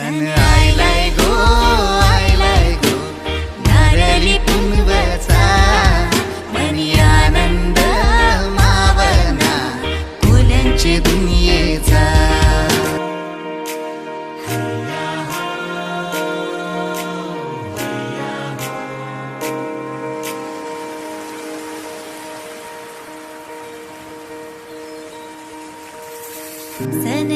सन आयलाय गो आयलाय गो. नारळी पुनवचा मनी आनंद मावना फुलांचे दुनियेचा. सन